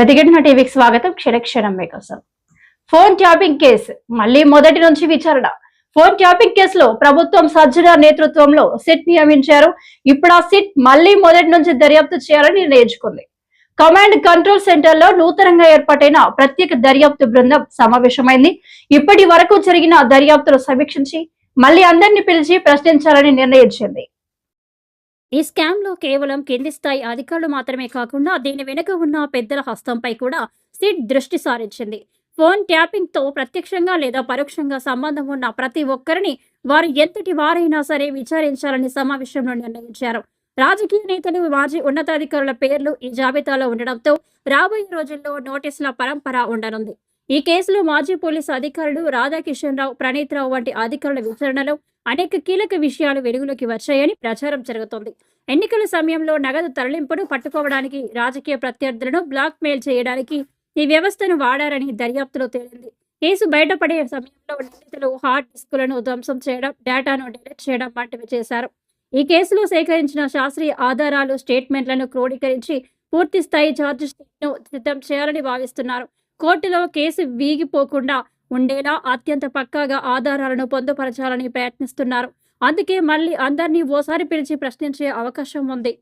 ప్రతిఘటన టీవీకి స్వాగతం. క్షణక్షణం మీకోసం. Phone tapping case. మళ్ళీ మొదటి నుంచి విచారణ. ఫోన్ ట్యాపింగ్ కేసులో ప్రభుత్వం సజ్జన నేతృత్వంలో సిట్ నియమించారు. ఇప్పుడు ఆ సిట్ మళ్ళీ మొదటి నుంచి దర్యాప్తు చేయాలని నిర్ణయించుకుంది. కమాండ్ కంట్రోల్ సెంటర్లో నూతనంగా ఏర్పాటైన ప్రత్యేక దర్యాప్తు బృందం సమావేశమైంది. ఇప్పటి వరకు జరిగిన దర్యాప్తులు సమీక్షించి మళ్ళీ అందరినీ పిలిచి ప్రశ్నించాలని నిర్ణయించింది. ఈ స్కామ్లో కేవలం కింది స్థాయి అధికారులు మాత్రమే కాకుండా దీని వెనుక ఉన్న పెద్దల హస్తంపై కూడా సిట్ దృష్టి సారించింది. ఫోన్ ట్యాపింగ్తో ప్రత్యక్షంగా లేదా పరోక్షంగా సంబంధం ఉన్న ప్రతి ఒక్కరిని వారు ఎంతటి వారైనా సరే విచారించాలని సమావేశంలో నిర్ణయించారు. రాజకీయ నేతలు మాజీ ఉన్నతాధికారుల పేర్లు ఈ జాబితాలో ఉండడంతో రాబోయే రోజుల్లో నోటీసుల పరంపర ఉండనుంది. ఈ కేసులో మాజీ పోలీసు అధికారులు రాధాకిషన్ రావు ప్రణీత్ రావు వంటి అధికారుల విచారణలో అనేక కీలక విషయాలు వెలుగులోకి వచ్చాయని ప్రచారం జరుగుతోంది. ఎన్నికల సమయంలో నగదు తరలింపును పట్టుకోవడానికి రాజకీయ ప్రత్యర్థులను బ్లాక్ మెయిల్ చేయడానికి ఈ వ్యవస్థను వాడారని దర్యాప్తులో తేలింది. కేసు బయటపడే సమయంలో నిందితులు హార్డ్ డిస్కులను ధ్వంసం చేయడం డేటాను డిలీట్ చేయడం వంటివి చేశారు. ఈ కేసులో సేకరించిన శాస్త్రీయ ఆధారాలు స్టేట్మెంట్లను క్రోడీకరించి పూర్తి స్థాయి ఛార్జ్ షీట్ను సిద్ధం చేయాలని భావిస్తున్నారు. కోర్టులో కేసు వీగిపోకుండా ఉండేలా అత్యంత పక్కాగా ఆధారాలను పొందుపరచాలని ప్రయత్నిస్తున్నారు. అందుకే మళ్ళీ అందరినీ ఓసారి పిలిచి ప్రశ్నించే అవకాశం ఉంది.